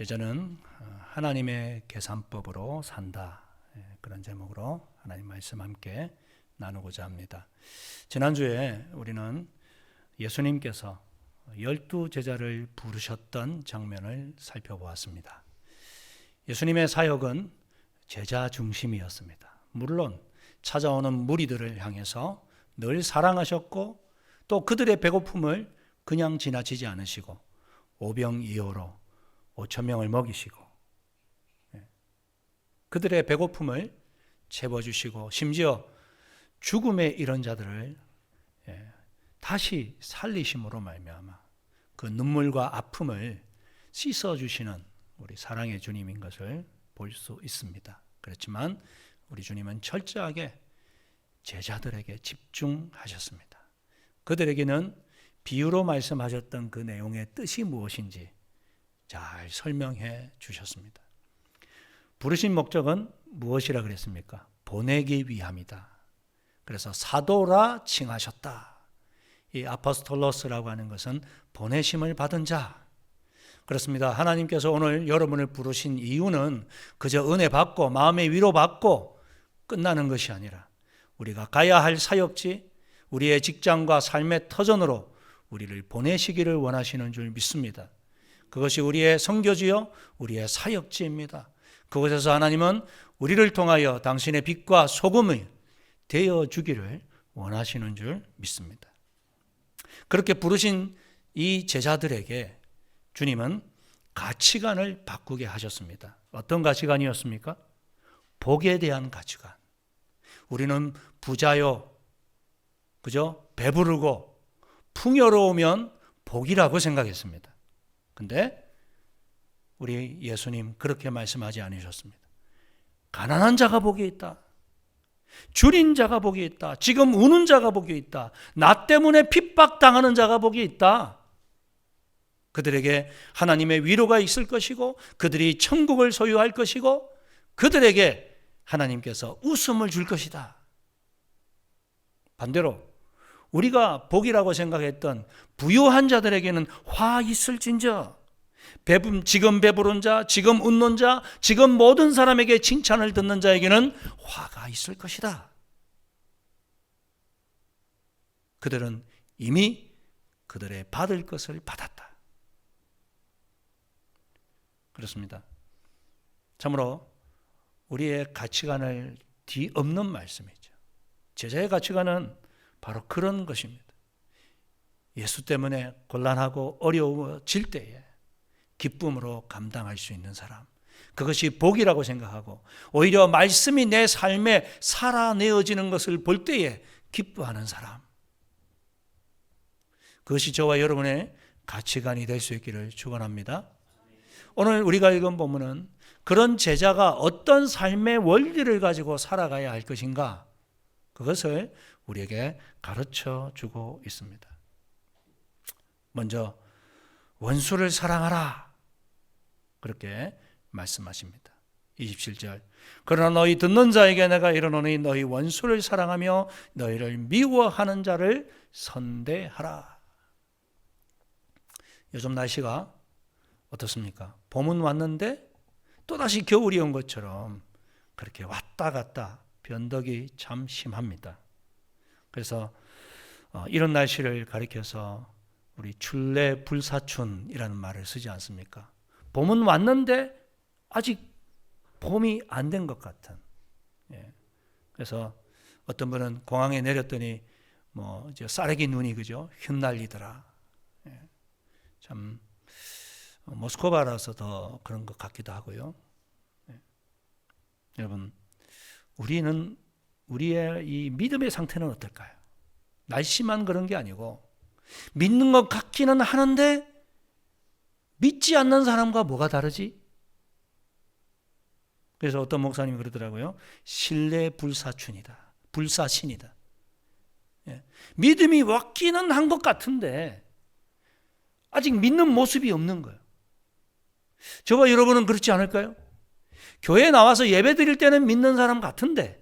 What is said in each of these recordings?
제자는 어, 하나님의 계산법으로 산다. 예, 그런 제목으로 하나님 말씀 함께 나누고자 합니다. 지난주에 우리는 예수님께서 열두 제자를 부르셨던 장면을 살펴보았습니다. 예수님의 사역은 제자 중심이었습니다. 물론 찾아오는 무리들을 향해서 늘 사랑하셨고 또 그들의 배고픔을 그냥 지나치지 않으시고 오병이어로 5천 명을 먹이시고 예, 그들의 배고픔을 채워주시고 심지어 죽음에 이른 자들을 예, 다시 살리심으로 말미암아 그 눈물과 아픔을 씻어 주시는 우리 사랑의 주님인 것을 볼 수 있습니다. 그렇지만 우리 주님은 철저하게 제자들에게 집중하셨습니다. 그들에게는 비유로 말씀하셨던 그 내용의 뜻이 무엇인지 잘 설명해 주셨습니다. 부르신 목적은 무엇이라 그랬습니까? 보내기 위함이다. 그래서 사도라 칭하셨다. 이 아포스톨로스라고 하는 것은 보내심을 받은 자. 그렇습니다. 하나님께서 오늘 여러분을 부르신 이유는 그저 은혜 받고 마음의 위로 받고 끝나는 것이 아니라 우리가 가야 할 사역지, 우리의 직장과 삶의 터전으로 우리를 보내시기를 원하시는 줄 믿습니다. 그것이 우리의 성교지요, 우리의 사역지입니다. 그곳에서 하나님은 우리를 통하여 당신의 빛과 소금을 되어 주기를 원하시는 줄 믿습니다. 그렇게 부르신 이 제자들에게 주님은 가치관을 바꾸게 하셨습니다. 어떤 가치관이었습니까? 복에 대한 가치관. 우리는 부자요, 그죠? 배부르고 풍요로우면 복이라고 생각했습니다. 근데 우리 예수님 그렇게 말씀하지 않으셨습니다. 가난한 자가 복이 있다. 줄인 자가 복이 있다. 지금 우는 자가 복이 있다. 나 때문에 핍박당하는 자가 복이 있다. 그들에게 하나님의 위로가 있을 것이고 그들이 천국을 소유할 것이고 그들에게 하나님께서 웃음을 줄 것이다. 반대로 우리가 복이라고 생각했던 부유한 자들에게는 화 있을진저 배분 지금 배부른 자, 지금 웃는 자, 지금 모든 사람에게 칭찬을 듣는 자에게는 화가 있을 것이다. 그들은 이미 그들의 받을 것을 받았다. 그렇습니다. 참으로 우리의 가치관을 뒤엎는 말씀이죠. 제자의 가치관은 바로 그런 것입니다. 예수 때문에 곤란하고 어려워질 때에 기쁨으로 감당할 수 있는 사람. 그것이 복이라고 생각하고 오히려 말씀이 내 삶에 살아내어지는 것을 볼 때에 기뻐하는 사람. 그것이 저와 여러분의 가치관이 될 수 있기를 축원합니다. 오늘 우리가 읽은 본문은 그런 제자가 어떤 삶의 원리를 가지고 살아가야 할 것인가 그것을 우리에게 가르쳐 주고 있습니다. 먼저 원수를 사랑하라. 그렇게 말씀하십니다. 27절. 그러나 너희 듣는 자에게 내가 이르노니 너희 원수를 사랑하며 너희를 미워하는 자를 선대하라. 요즘 날씨가 어떻습니까? 봄은 왔는데 또다시 겨울이 온 것처럼 그렇게 왔다 갔다 변덕이 참 심합니다. 그래서 어, 이런 날씨를 가리켜서 우리 출래 불사춘이라는 말을 쓰지 않습니까? 봄은 왔는데 아직 봄이 안 된 것 같은. 예. 그래서 어떤 분은 공항에 내렸더니 뭐 이제 쌀래기 눈이 그죠 흩날리더라. 예. 참 모스크바라서 더 그런 것 같기도 하고요. 예. 여러분 우리는 우리의 이 믿음의 상태는 어떨까요? 날씨만 그런 게 아니고 믿는 것 같기는 하는데 믿지 않는 사람과 뭐가 다르지? 그래서 어떤 목사님이 그러더라고요. 신뢰 불사춘이다. 불사신이다. 예. 믿음이 왔기는 한 것 같은데 아직 믿는 모습이 없는 거예요. 저와 여러분은 그렇지 않을까요? 교회 나와서 예배 드릴 때는 믿는 사람 같은데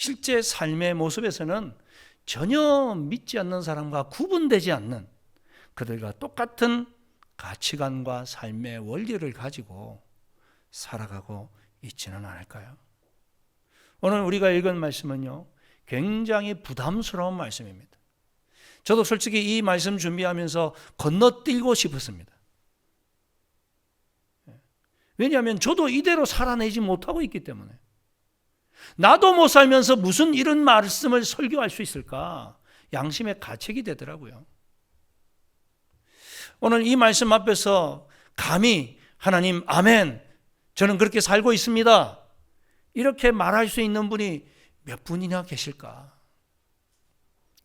실제 삶의 모습에서는 전혀 믿지 않는 사람과 구분되지 않는 그들과 똑같은 가치관과 삶의 원리를 가지고 살아가고 있지는 않을까요? 오늘 우리가 읽은 말씀은요, 굉장히 부담스러운 말씀입니다. 저도 솔직히 이 말씀 준비하면서 건너뛰고 싶었습니다. 왜냐하면 저도 이대로 살아내지 못하고 있기 때문에. 나도 못 살면서 무슨 이런 말씀을 설교할 수 있을까? 양심의 가책이 되더라고요. 오늘 이 말씀 앞에서 감히 하나님, 아멘, 저는 그렇게 살고 있습니다. 이렇게 말할 수 있는 분이 몇 분이나 계실까?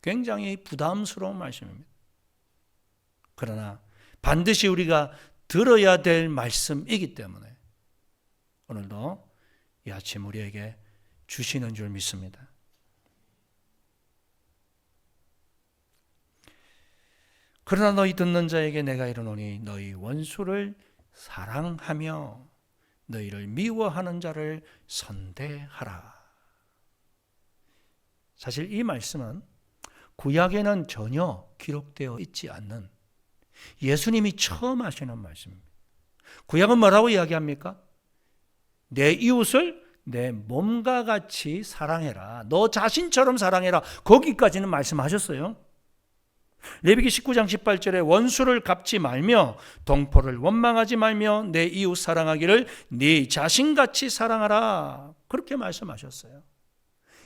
굉장히 부담스러운 말씀입니다. 그러나 반드시 우리가 들어야 될 말씀이기 때문에 오늘도 이 아침 우리에게 주시는 줄 믿습니다. 그러나 너희 듣는 자에게 내가 이르노니 너희 원수를 사랑하며 너희를 미워하는 자를 선대하라. 사실 이 말씀은 구약에는 전혀 기록되어 있지 않는 예수님이 처음 하시는 말씀입니다. 구약은 뭐라고 이야기합니까? 내 이웃을 내 몸과 같이 사랑해라. 너 자신처럼 사랑해라. 거기까지는 말씀하셨어요. 레위기 19장 18절에 원수를 갚지 말며 동포를 원망하지 말며 내 이웃 사랑하기를 네 자신같이 사랑하라. 그렇게 말씀하셨어요.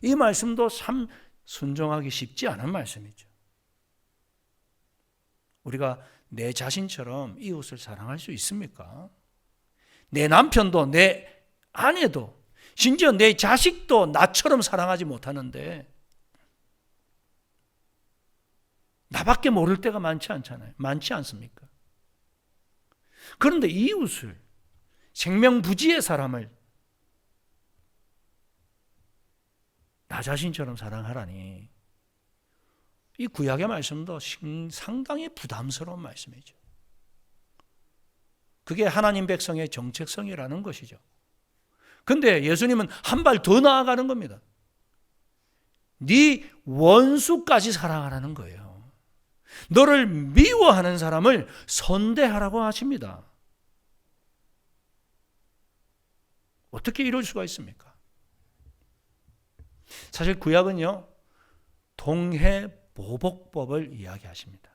이 말씀도 참 순종하기 쉽지 않은 말씀이죠. 우리가 내 자신처럼 이웃을 사랑할 수 있습니까? 내 남편도 내 아내도 심지어 내 자식도 나처럼 사랑하지 못하는데 나밖에 모를 때가 많지 않잖아요. 많지 않습니까? 그런데 이웃을 생명부지의 사람을 나 자신처럼 사랑하라니 이 구약의 말씀도 상당히 부담스러운 말씀이죠. 그게 하나님 백성의 정체성이라는 것이죠. 근데 예수님은 한 발 더 나아가는 겁니다. 네 원수까지 사랑하라는 거예요. 너를 미워하는 사람을 선대하라고 하십니다. 어떻게 이럴 수가 있습니까? 사실 구약은요, 동해 보복법을 이야기하십니다.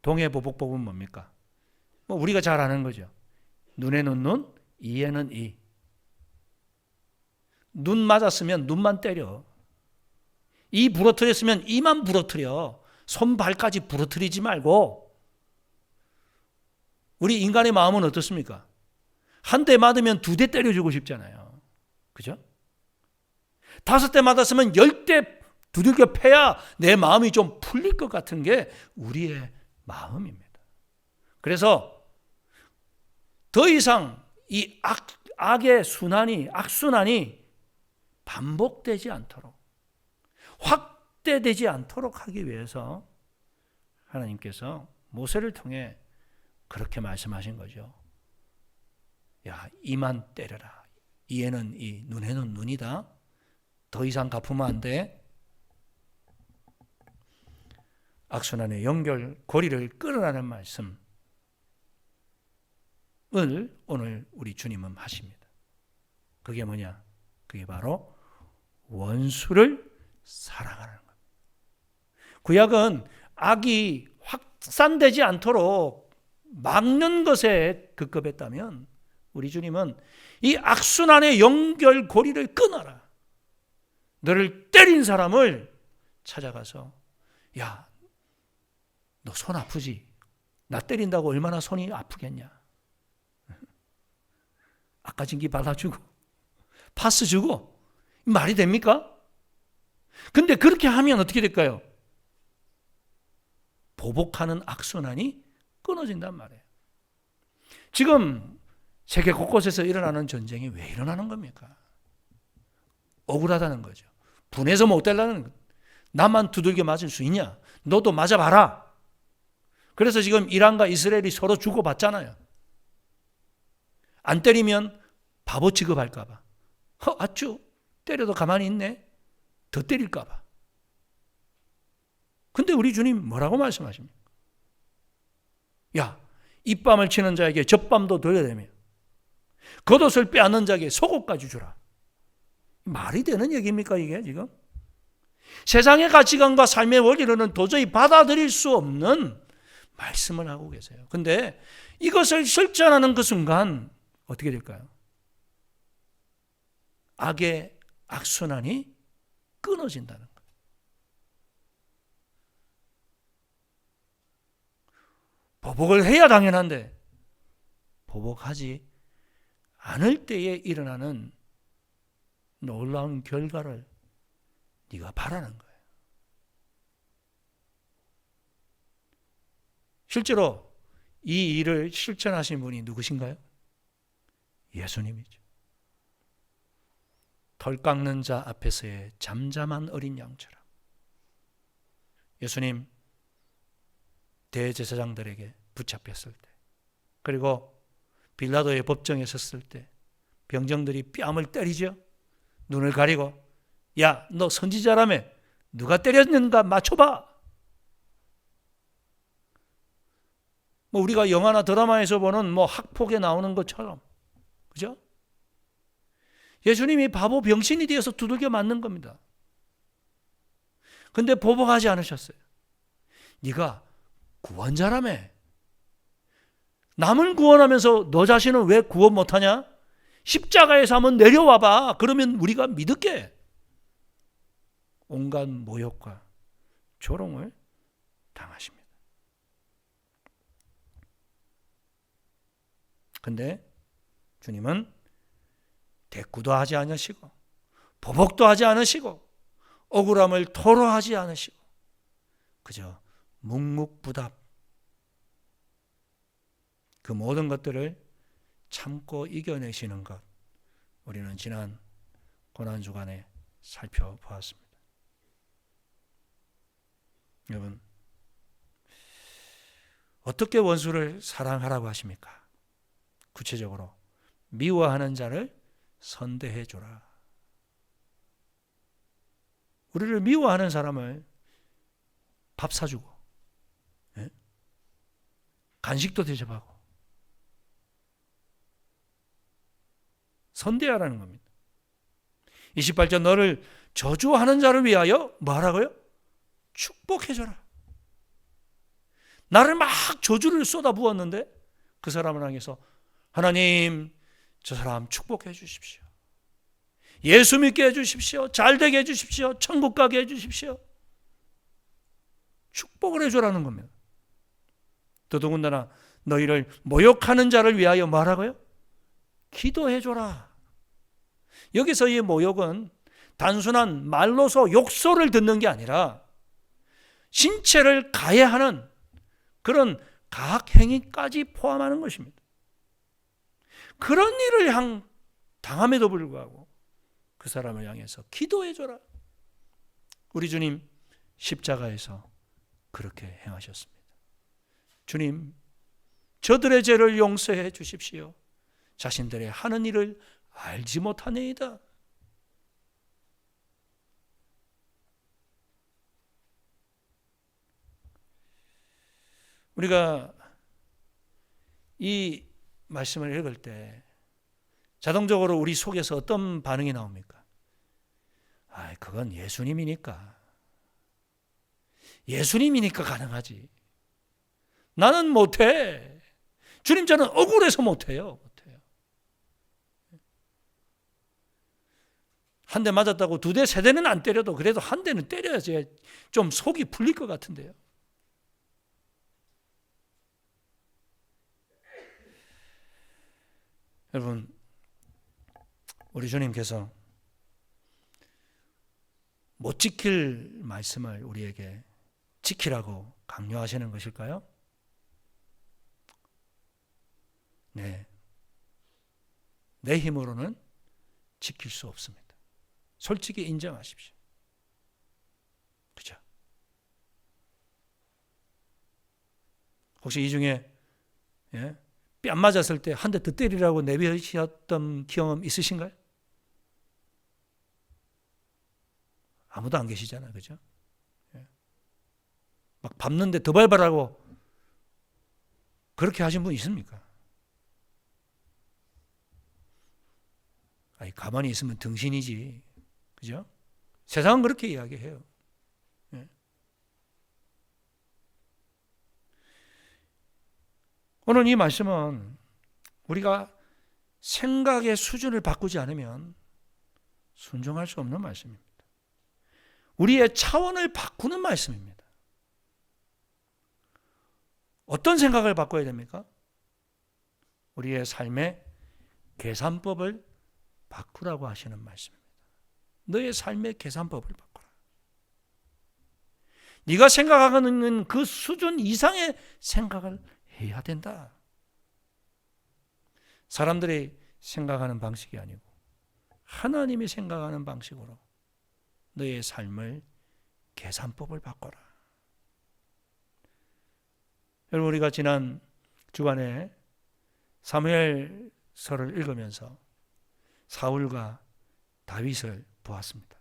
동해 보복법은 뭡니까? 뭐 우리가 잘 아는 거죠. 눈에는 눈, 이에는 이. 눈 맞았으면 눈만 때려. 이 부러뜨렸으면 이만 부러뜨려. 손발까지 부러뜨리지 말고 우리 인간의 마음은 어떻습니까? 한 대 맞으면 두 대 때려주고 싶잖아요. 그죠? 다섯 대 맞았으면 열 대 두들겨 패야 내 마음이 좀 풀릴 것 같은 게 우리의 마음입니다. 그래서 더 이상 이 악, 악의 순환이, 악순환이 반복되지 않도록 확 확대되지 않도록 하기 위해서 하나님께서 모세를 통해 그렇게 말씀하신 거죠. 야, 이만 때려라. 이에는 이, 눈에는 눈이다. 더 이상 갚으면 안 돼. 악순환의 연결, 고리를 끌어라는 말씀 을 오늘 우리 주님은 하십니다. 그게 뭐냐? 그게 바로 원수를 사랑하는 구약은 악이 확산되지 않도록 막는 것에 급급했다면 우리 주님은 이 악순환의 연결 고리를 끊어라. 너를 때린 사람을 찾아가서 야, 너 손 아프지? 나 때린다고 얼마나 손이 아프겠냐? 아까 진기 받아주고 파스 주고 말이 됩니까? 근데 그렇게 하면 어떻게 될까요? 보복하는 악순환이 끊어진단 말이에요. 지금 세계 곳곳에서 일어나는 전쟁이 왜 일어나는 겁니까? 억울하다는 거죠. 분해서 못 달라는 거. 나만 두들겨 맞을 수 있냐? 너도 맞아봐라. 그래서 지금 이란과 이스라엘이 서로 주고받잖아요. 안 때리면 바보 취급할까봐. 허, 아쭈, 때려도 가만히 있네. 더 때릴까봐. 근데 우리 주님 뭐라고 말씀하십니까? 야, 입밤을 치는 자에게 젖밤도 돌려내며 겉옷을 빼앗는 자에게 속옷까지 주라. 말이 되는 얘기입니까 이게 지금? 세상의 가치관과 삶의 원리로는 도저히 받아들일 수 없는 말씀을 하고 계세요. 근데 이것을 실천하는 그 순간 어떻게 될까요? 악의 악순환이 끊어진다는 거예요. 보복을 해야 당연한데 보복하지 않을 때에 일어나는 놀라운 결과를 네가 바라는 거예요. 실제로 이 일을 실천하신 분이 누구신가요? 예수님이죠. 털 깎는 자 앞에서의 잠잠한 어린 양처럼 예수님 대제사장들에게 붙잡혔을 때 그리고 빌라도의 법정에 섰을 때 병정들이 뺨을 때리죠. 눈을 가리고 야 너 선지자라며 누가 때렸는가 맞춰봐. 뭐 우리가 영화나 드라마에서 보는 뭐 학폭에 나오는 것처럼 그죠? 예수님이 바보 병신이 되어서 두들겨 맞는 겁니다. 근데 보복하지 않으셨어요. 네가 구원자라며. 남을 구원하면서 너 자신은 왜 구원 못하냐? 십자가에서 한번 내려와봐. 그러면 우리가 믿을게. 온갖 모욕과 조롱을 당하십니다. 근데 주님은 대꾸도 하지 않으시고 보복도 하지 않으시고 억울함을 토로하지 않으시고 그저 묵묵부답 그 모든 것들을 참고 이겨내시는 것 우리는 지난 고난 주간에 살펴보았습니다. 여러분 어떻게 원수를 사랑하라고 하십니까? 구체적으로 미워하는 자를 선대해 줘라. 우리를 미워하는 사람을 밥 사주고, 예? 간식도 대접하고, 선대하라는 겁니다. 28절 너를 저주하는 자를 위하여 뭐하라고요? 축복해줘라. 나를 막 저주를 쏟아 부었는데 그 사람을 향해서 하나님 저 사람 축복해 주십시오. 예수 믿게 해 주십시오. 잘 되게 해 주십시오. 천국 가게 해 주십시오. 축복을 해 주라는 겁니다. 더더군다나 너희를 모욕하는 자를 위하여 말하고요? 기도해 줘라. 여기서 이 모욕은 단순한 말로서 욕설을 듣는 게 아니라 신체를 가해하는 그런 가학행위까지 포함하는 것입니다. 그런 일을 향 당함에도 불구하고 그 사람을 향해서 기도해 줘라. 우리 주님 십자가에서 그렇게 행하셨습니다. 주님, 저들의 죄를 용서해 주십시오. 자신들의 하는 일을 알지 못하네이다. 우리가 이 말씀을 읽을 때 자동적으로 우리 속에서 어떤 반응이 나옵니까? 아, 그건 예수님이니까. 예수님이니까 가능하지. 나는 못해. 주님 저는 억울해서 못해요. 못해요. 한 대 맞았다고 두 대, 세 대는 안 때려도 그래도 한 대는 때려야지 좀 속이 풀릴 것 같은데요. 여러분, 우리 주님께서 못 지킬 말씀을 우리에게 지키라고 강요하시는 것일까요? 네. 내 힘으로는 지킬 수 없습니다. 솔직히 인정하십시오. 그죠? 혹시 이 중에 예? 뺨 맞았을 때 한 대 더 때리라고 내비하셨던 경험 있으신가요? 아무도 안 계시잖아요. 그죠? 예. 막 밟는데 더 밟아라고 그렇게 하신 분 있습니까? 아니, 가만히 있으면 등신이지. 그죠? 세상은 그렇게 이야기해요. 오늘 이 말씀은 우리가 생각의 수준을 바꾸지 않으면 순종할 수 없는 말씀입니다. 우리의 차원을 바꾸는 말씀입니다. 어떤 생각을 바꿔야 됩니까? 우리의 삶의 계산법을 바꾸라고 하시는 말씀입니다. 너의 삶의 계산법을 바꾸라. 네가 생각하는 그 수준 이상의 생각을 해야 된다. 사람들이 생각하는 방식이 아니고 하나님이 생각하는 방식으로 너의 삶을 계산법을 바꿔라. 여러분 우리가 지난 주간에 사무엘서를 읽으면서 사울과 다윗을 보았습니다.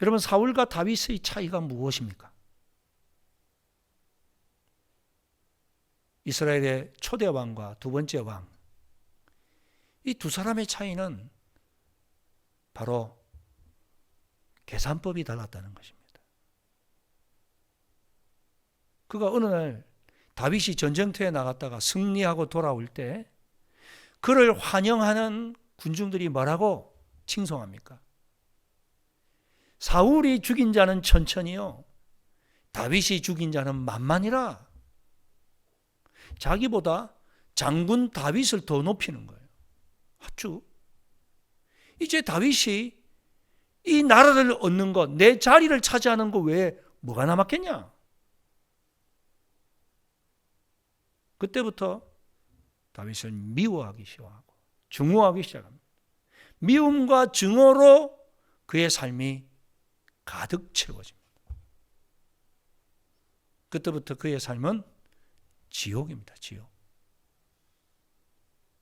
여러분 사울과 다윗의 차이가 무엇입니까? 이스라엘의 초대 왕과 두 번째 왕. 이 두 사람의 차이는 바로 계산법이 달랐다는 것입니다. 그가 어느 날 다윗이 전쟁터에 나갔다가 승리하고 돌아올 때 그를 환영하는 군중들이 뭐라고 칭송합니까? 사울이 죽인 자는 천천히요. 다윗이 죽인 자는 만만이라. 자기보다 장군 다윗을 더 높이는 거예요. 아주. 이제 다윗이 이 나라를 얻는 것, 내 자리를 차지하는 것 외에 뭐가 남았겠냐? 그때부터 다윗을 미워하기 시작하고 증오하기 시작합니다. 미움과 증오로 그의 삶이 가득 채워집니다. 그때부터 그의 삶은 지옥입니다. 지옥.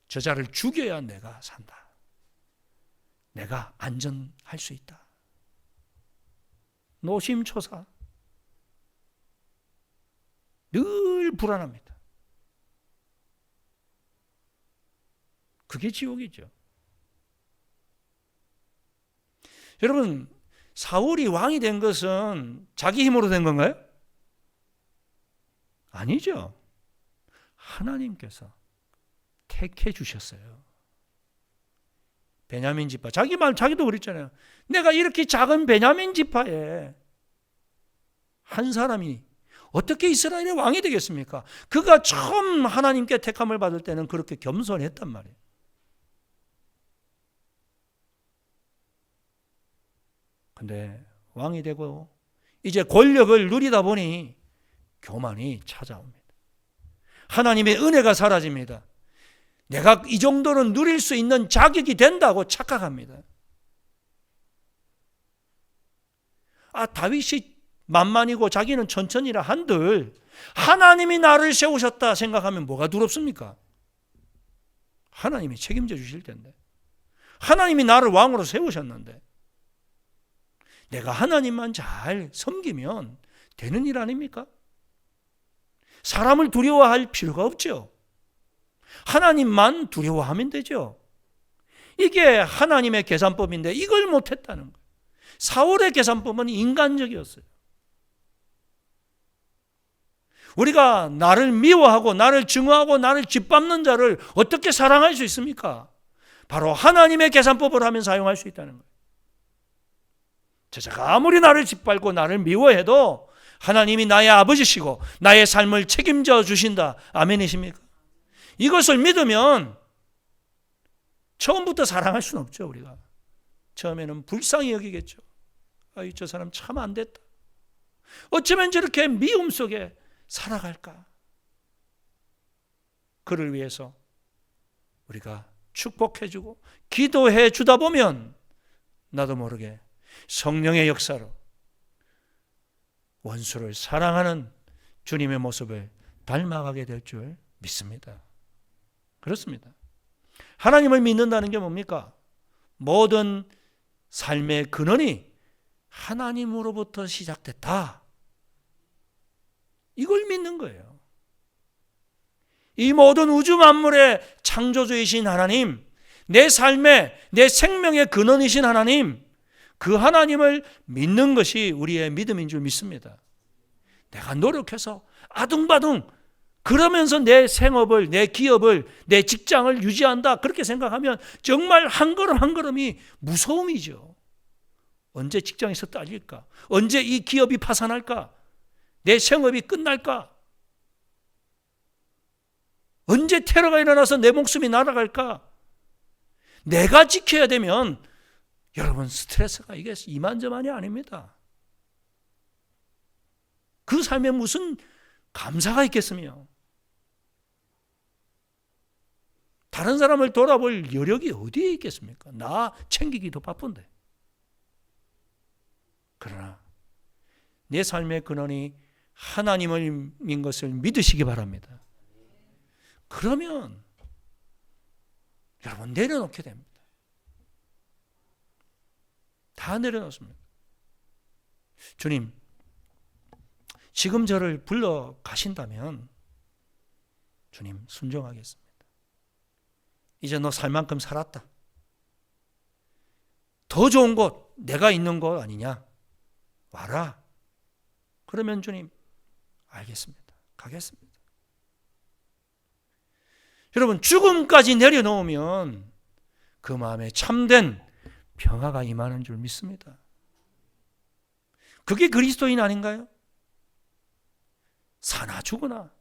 저자를 죽여야 내가 산다. 내가 안전할 수 있다. 노심초사. 늘 불안합니다. 그게 지옥이죠. 여러분, 사울이 왕이 된 것은 자기 힘으로 된 건가요? 아니죠. 하나님께서 택해 주셨어요. 베냐민 지파. 자기 말, 자기도 그랬잖아요. 내가 이렇게 작은 베냐민 지파에 한 사람이 어떻게 이스라엘의 왕이 되겠습니까? 그가 처음 하나님께 택함을 받을 때는 그렇게 겸손했단 말이에요. 근데 왕이 되고 이제 권력을 누리다 보니 교만이 찾아옵니다. 하나님의 은혜가 사라집니다. 내가 이 정도는 누릴 수 있는 자격이 된다고 착각합니다. 아, 다윗이 만만이고 자기는 천천히라 한들 하나님이 나를 세우셨다 생각하면 뭐가 두렵습니까? 하나님이 책임져 주실 텐데. 하나님이 나를 왕으로 세우셨는데. 내가 하나님만 잘 섬기면 되는 일 아닙니까? 사람을 두려워할 필요가 없죠. 하나님만 두려워하면 되죠. 이게 하나님의 계산법인데 이걸 못했다는 거예요. 사울의 계산법은 인간적이었어요. 우리가 나를 미워하고 나를 증오하고 나를 짓밟는 자를 어떻게 사랑할 수 있습니까? 바로 하나님의 계산법을 하면 사용할 수 있다는 거예요. 제자가 아무리 나를 짓밟고 나를 미워해도 하나님이 나의 아버지시고 나의 삶을 책임져 주신다. 아멘이십니까? 이것을 믿으면 처음부터 사랑할 수는 없죠, 우리가. 처음에는 불쌍히 여기겠죠. 아이, 저 사람 참 안 됐다. 어쩌면 저렇게 미움 속에 살아갈까? 그를 위해서 우리가 축복해주고 기도해 주다 보면 나도 모르게 성령의 역사로 원수를 사랑하는 주님의 모습을 닮아가게 될 줄 믿습니다. 그렇습니다. 하나님을 믿는다는 게 뭡니까? 모든 삶의 근원이 하나님으로부터 시작됐다. 이걸 믿는 거예요. 이 모든 우주 만물의 창조주이신 하나님, 내 삶의, 내 생명의 근원이신 하나님, 그 하나님을 믿는 것이 우리의 믿음인 줄 믿습니다. 내가 노력해서 아둥바둥 그러면서 내 생업을, 내 기업을, 내 직장을 유지한다. 그렇게 생각하면 정말 한 걸음 한 걸음이 무서움이죠. 언제 직장에서 딸릴까? 언제 이 기업이 파산할까? 내 생업이 끝날까? 언제 테러가 일어나서 내 목숨이 날아갈까? 내가 지켜야 되면 여러분 스트레스가 이게 이만저만이 아닙니다. 그 삶에 무슨 감사가 있겠으며 다른 사람을 돌아볼 여력이 어디에 있겠습니까? 나 챙기기도 바쁜데. 그러나 내 삶의 근원이 하나님을 것을 믿으시기 바랍니다. 그러면 여러분 내려놓게 됩니다. 다 내려놓습니다. 주님, 지금 저를 불러 가신다면 주님 순종하겠습니다. 이제 너 살 만큼 살았다. 더 좋은 곳, 내가 있는 곳 아니냐? 와라. 그러면 주님, 알겠습니다. 가겠습니다. 여러분, 죽음까지 내려놓으면 그 마음에 참된 평화가 임하는 줄 믿습니다. 그게 그리스도인 아닌가요? 사나 죽으나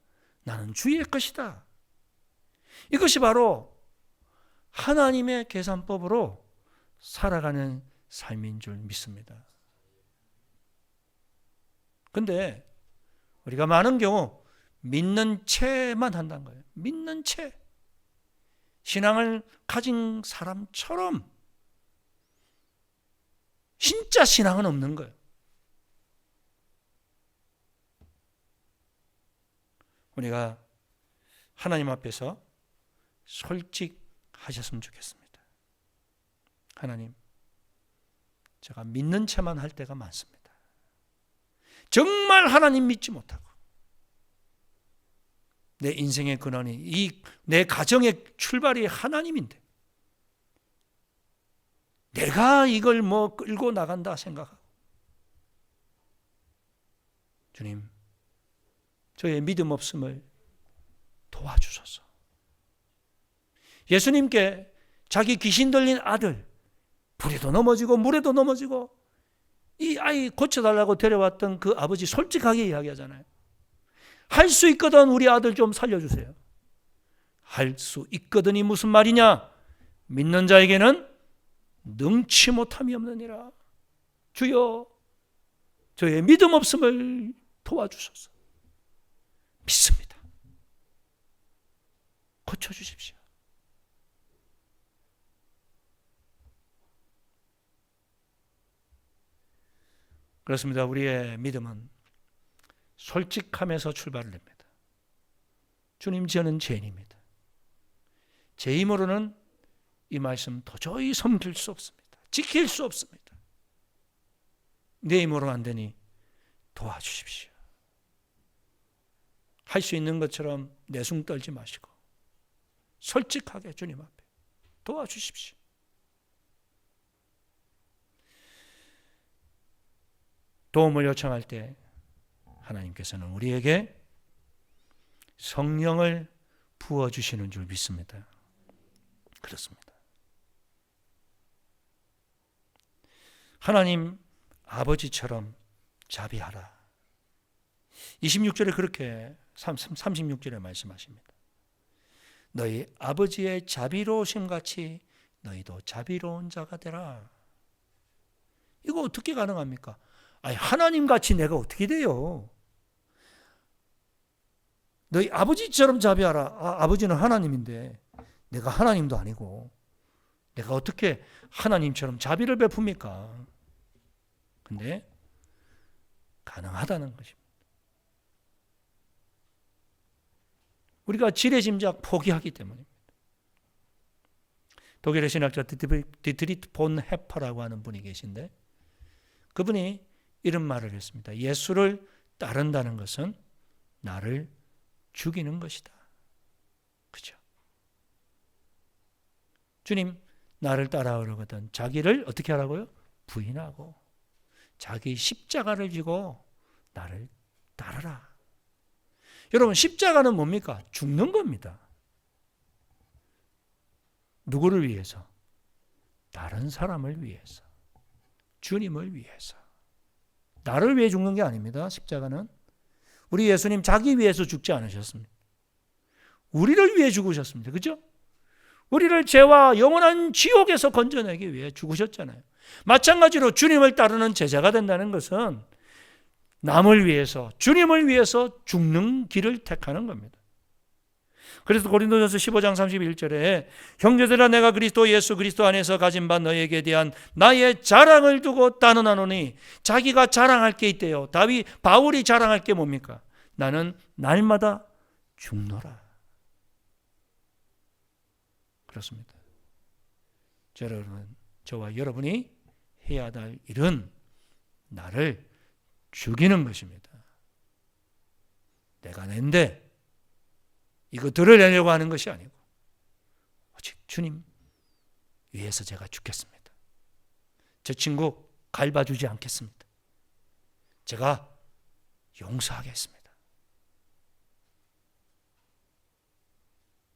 나는 주의 것이다. 이것이 바로 하나님의 계산법으로 살아가는 삶인 줄 믿습니다. 근데 우리가 많은 경우 믿는 채만 한다는 거예요. 믿는 채. 신앙을 가진 사람처럼 진짜 신앙은 없는 거예요. 우리가 하나님 앞에서 솔직하셨으면 좋겠습니다. 하나님, 제가 믿는 채만 할 때가 많습니다. 정말 하나님 믿지 못하고 내 인생의 근원이 이 내 가정의 출발이 하나님인데 내가 이걸 뭐 끌고 나간다 생각하고 주님 저의 믿음 없음을 도와주소서. 예수님께 자기 귀신 들린 아들 불에도 넘어지고 물에도 넘어지고 이 아이 고쳐달라고 데려왔던 그 아버지 솔직하게 이야기하잖아요. 할 수 있거든 우리 아들 좀 살려주세요. 할 수 있거든이 무슨 말이냐? 믿는 자에게는 능치 못함이 없느니라. 주여, 저의 믿음 없음을 도와주소서. 믿습니다. 고쳐 주십시오. 그렇습니다. 우리의 믿음은 솔직함에서 출발을 냅니다. 주님, 저는 죄인입니다. 제 힘으로는 이 말씀 도저히 섬길 수 없습니다. 지킬 수 없습니다. 내 힘으로 안 되니 도와주십시오. 할 수 있는 것처럼 내숭 떨지 마시고 솔직하게 주님 앞에 도와주십시오. 도움을 요청할 때 하나님께서는 우리에게 성령을 부어주시는 줄 믿습니다. 그렇습니다. 하나님 아버지처럼 자비하라. 26절에 그렇게 36절에 말씀하십니다. 너희 아버지의 자비로우심 같이 너희도 자비로운 자가 되라. 이거 어떻게 가능합니까? 아니, 하나님 같이 내가 어떻게 돼요? 너희 아버지처럼 자비하라. 아, 아버지는 하나님인데 내가 하나님도 아니고 내가 어떻게 하나님처럼 자비를 베풉니까? 근데 가능하다는 것입니다. 우리가 지레 짐작 포기하기 때문입니다. 독일의 신학자 디트리트 본 헤퍼라고 하는 분이 계신데 그분이 이런 말을 했습니다. 예수를 따른다는 것은 나를 죽이는 것이다. 그죠? 주님, 나를 따라오려거든 자기를 어떻게 하라고요? 부인하고 자기 십자가를 지고 나를 따르라. 여러분 십자가는 뭡니까? 죽는 겁니다. 누구를 위해서? 다른 사람을 위해서. 주님을 위해서. 나를 위해 죽는 게 아닙니다. 십자가는 우리 예수님 자기 위해서 죽지 않으셨습니다. 우리를 위해 죽으셨습니다. 그죠? 우리를 죄와 영원한 지옥에서 건져내기 위해 죽으셨잖아요. 마찬가지로 주님을 따르는 제자가 된다는 것은 남을 위해서, 주님을 위해서 죽는 길을 택하는 겁니다. 그래서 고린도전서 15장 31절에 형제들아 내가 그리스도 예수 그리스도 안에서 가진 바 너에게 대한 나의 자랑을 두고 따는하노니 자기가 자랑할 게 있대요. 다윗 바울이 자랑할 게 뭡니까? 나는 날마다 죽노라. 그렇습니다. 여러분, 저와 여러분이 해야 할 일은 나를 죽이는 것입니다. 내가 낸데 이거 드러내려고 하는 것이 아니고 오직 주님 위해서 제가 죽겠습니다. 저 친구 갈봐주지 않겠습니다. 제가 용서하겠습니다.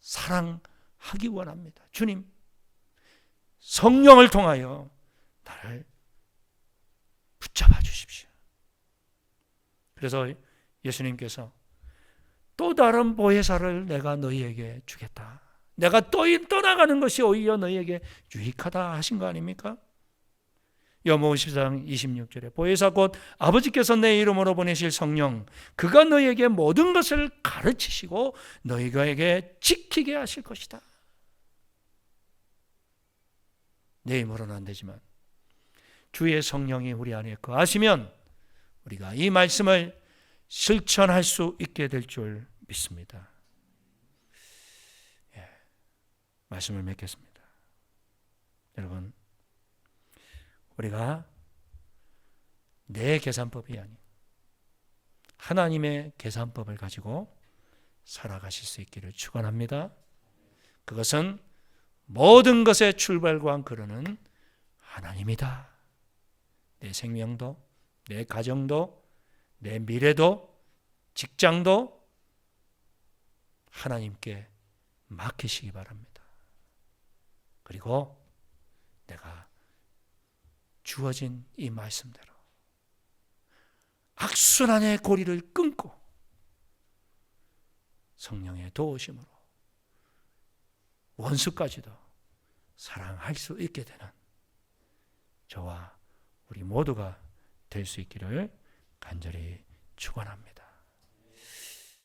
사랑 하기 원합니다. 주님, 성령을 통하여 나를 붙잡아 주십시오. 그래서 예수님께서 또 다른 보혜사를 내가 너희에게 주겠다. 내가 또 떠나가는 것이 오히려 너희에게 유익하다 하신 거 아닙니까? 여모 10장 26절에 보혜사 곧 아버지께서 내 이름으로 보내실 성령 그가 너희에게 모든 것을 가르치시고 너희에게 지키게 하실 것이다. 내 힘으로는 안 되지만 주의 성령이 우리 안에 거하시면 우리가 이 말씀을 실천할 수 있게 될 줄 믿습니다. 예, 말씀을 맺겠습니다. 여러분, 우리가 내 계산법이 아닌 하나님의 계산법을 가지고 살아가실 수 있기를 축원합니다. 그것은 모든 것의 출발과 그르는 하나님이다. 내 생명도, 내 가정도, 내 미래도, 직장도 하나님께 맡기시기 바랍니다. 그리고 내가 주어진 이 말씀대로 악순환의 고리를 끊고 성령의 도우심으로 원수까지도 사랑할 수 있게 되는 저와 우리 모두가 될 수 있기를 간절히 축원합니다.